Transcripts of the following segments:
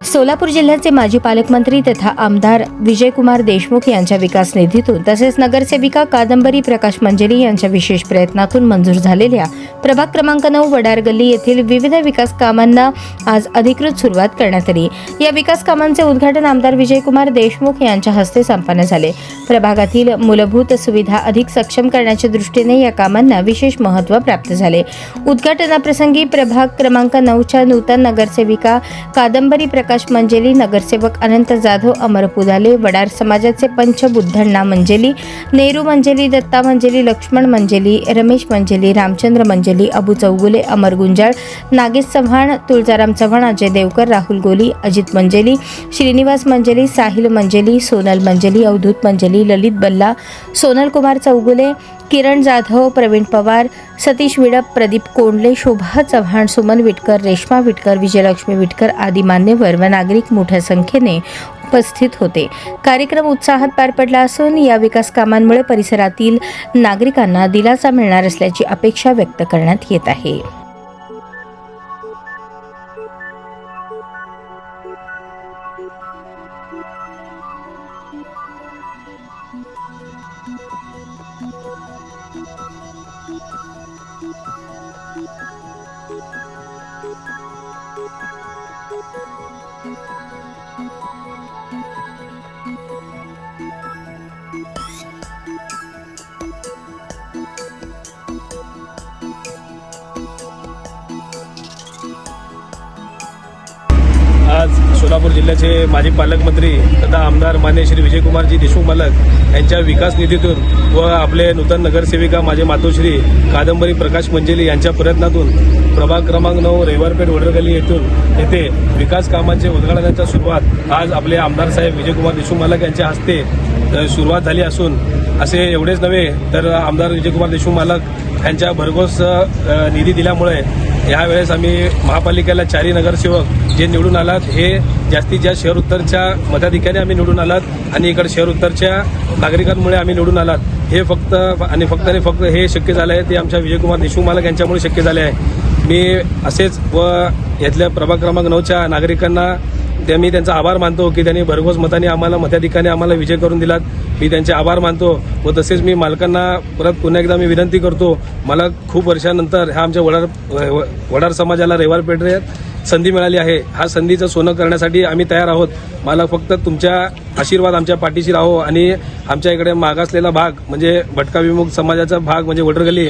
सोलापूर जिल्ह्याचे माजी पालकमंत्री तथा आमदार विजयकुमार देशमुख यांच्या विकास निधीतून तसेच नगरसेविका कादंबरी प्रकाश मंजरी यांच्या विशेष प्रयत्नातून मंजूर झालेल्या प्रभाग क्रमांक नऊ वडार गल्ली येथील विविध विकास कामांना आज अधिकृत सुरुवात करण्यात आली. या विकास कामांचे उद्घाटन आमदार विजयकुमार देशमुख यांच्या हस्ते संपन्न झाले. प्रभागातील मूलभूत सुविधा अधिक सक्षम करण्याच्या दृष्टीने या कामांना विशेष महत्त्व प्राप्त झाले. उद्घाटनाप्रसंगी प्रभाग क्रमांक नऊच्या नूतन नगरसेविका कादंबरी प्रकाश मंजेली नगरसेवक अनंत जाधव अमर पुदाले वडार समाजाचे पंच बुद्धण्णा मंजेली नेहरू मंजेली दत्ता मंजेली लक्ष्मण मंजेली रमेश मंजेली रामचंद्र मंजेली अबू चौगुले अमर गुंजाळ नागेश चव्हाण तुळजाराम चव्हाण अजय देवकर राहुल गोली अजित मंजेली श्रीनिवास मंजेली साहिल मंजेली सोनल मंजेली अवधूत मंजेली ललित बल्ला सोनल कुमार चौगुले किरण जाधव प्रवीण पवार सतीश विडप प्रदीप कोंडले शोभा चव्हाण सुमन विटकर रेश्मा विटकर विजयलक्ष्मी विटकर आदी मान्यवर व नागरिक मोठ्या संख्येने उपस्थित होते. कार्यक्रम उत्साहात पार पडला असून या विकास कामांमुळे परिसरातील नागरिकांना दिलासा मिळणार असल्याची अपेक्षा व्यक्त करण्यात येत आहे. सोलापूर जिल्ह्याचे माजी पालकमंत्री तथा आमदार मान्य श्री विजयकुमारजी देशमुख मालक यांच्या विकास निधीतून व आपले नूतन नगरसेविका माझे मातोश्री कादंबरी प्रकाश मंजेली यांच्या प्रयत्नातून प्रभाग क्रमांक नऊ रविवारपेठ वडरगली येथून येथे विकास कामांचे उद्घाटनाच्या सुरुवात आज आपले आमदार साहेब विजयकुमार देशमुख मालक यांच्या हस्ते सुरुवात झाली असून असे एवढेच नव्हे तर आमदार विजयकुमार देशमुख मालक यांच्या भरघोस निधी दिल्यामुळे यावेळेस आम्ही महापालिकेला चारी नगरसेवक जे निवडून आलात हे जास्तीत जास्त शहर उत्तरच्या मताधिकारी आम्ही निवडून आलात आणि इकडे शहर उत्तरच्या नागरिकांमुळे आम्ही निवडून आलात. हे फक्त आणि फक्त आणि फक्त हे शक्य झालं आहे ते आमच्या विजयकुमार देशमुख मालक यांच्यामुळे शक्य झाले आहे. मी असेच व यातल्या प्रभाग क्रमांक नऊच्या नागरिकांना ते मी त्यांचा आभार मानतो की त्यांनी भरघोस मताने आम्हाला मताधिकाने आम्हाला विजय करून दिलात. मी त्यांचे आभार मानतो व तसेच मी मालकांना परत पुन्हा एकदा मी विनंती करतो मला खूप वर्षानंतर ह्या आमच्या वडार व- वडार समाजाला रविवार पेठेत संधी मिळाली आहे. हा संधीचं सोनं करण्यासाठी आम्ही तयार आहोत. मला फक्त तुमच्या आशीर्वाद आमच्या पाठीशी राहो आणि आमच्या इकडे मागासलेला भाग म्हणजे भटका विमुख समाजाचा भाग म्हणजे वडरगली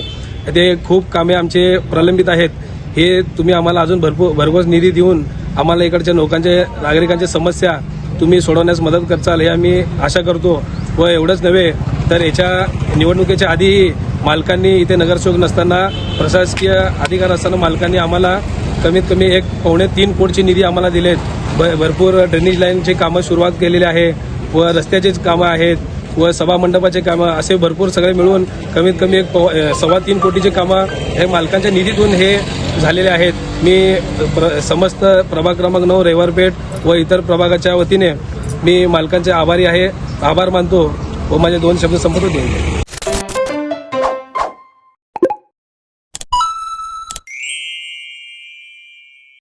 ते खूप कामे आमचे प्रलंबित आहेत. हे तुम्ही आम्हाला अजून भरपूर भरघोस निधी देऊन आम्हाला इकडच्या लोकांचे नागरिकांच्या समस्या तुम्ही सोडवण्यास मदत करचाल हे आम्ही आशा करतो. व एवढंच नव्हे तर याच्या निवडणुकीच्या आधीही मालकांनी इथे नगरसेवक नसताना प्रशासकीय अधिकार असताना मालकांनी आम्हाला कमीत कमी एक पावणे तीन कोटची निधी आम्हाला दिलेत. भ- भरपूर ड्रेनेज लाईनची कामं सुरुवात केलेली आहे व रस्त्याचेच कामं आहेत व सभा मंडपाचे कामं असे भरपूर सगळे मिळून कमीत कमी एक पव- सव्वा तीन कोटीचे कामं हे मालकांच्या निधीतून हे झालेले आहेत. मी प्र समस्त प्रभाग क्रमांक नऊ रविवारपेठ व इतर प्रभागाच्या वतीने मी मालकांचे आभारी आहे. आभार मानतो. व माझे दोन शब्द संपत होते